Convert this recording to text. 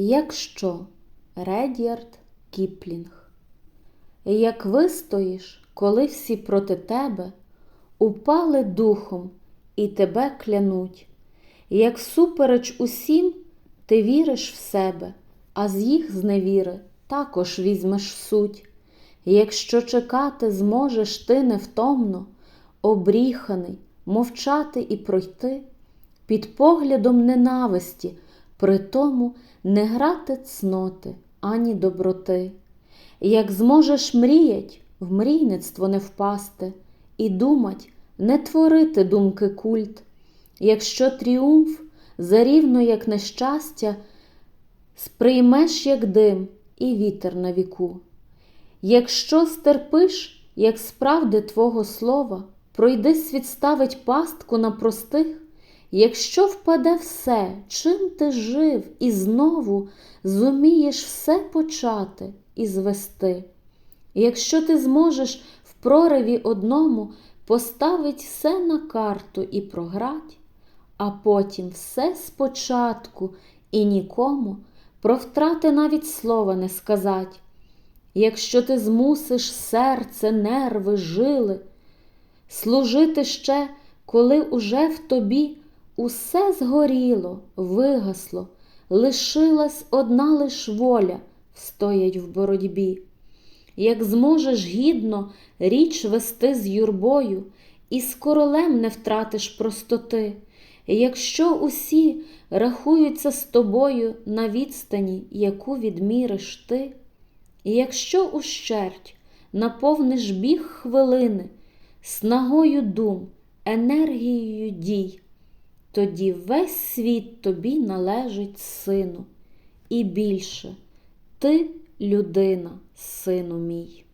Якщо Редіард Кіплінг, як вистоїш, коли всі проти тебе упали духом і тебе клянуть, як всупереч усім ти віриш в себе, а з їх зневіри також візьмеш суть. Якщо чекати зможеш ти невтомно, обріханий, мовчати і пройти, під поглядом ненависті, при тому не грати цноти ані доброти. Як зможеш мріять, в мрійництво не впасти, і думать, не творити думки культ, якщо тріумф зарівно, як нещастя, сприймеш, як дим і вітер на віку. Якщо стерпиш, як справди Твого слова, пройди світ ставить пастку на простих, якщо впаде все, чим ти жив, і знову зумієш все почати і звести. Якщо ти зможеш в прориві одному поставить все на карту і програть, а потім все спочатку і нікому про втрати навіть слова не сказать. Якщо ти змусиш серце, нерви, жили, служити ще, коли уже в тобі усе згоріло, вигасло, лишилась одна лиш воля встоять в боротьбі. Як зможеш гідно річ вести з юрбою, і з королем не втратиш простоти, якщо усі рахуються з тобою на відстані, яку відміриш ти, і якщо ущерть наповниш біг хвилини, снагою дум, енергією дій, тоді весь світ тобі належить, сину, і більше ти людина, сину мій.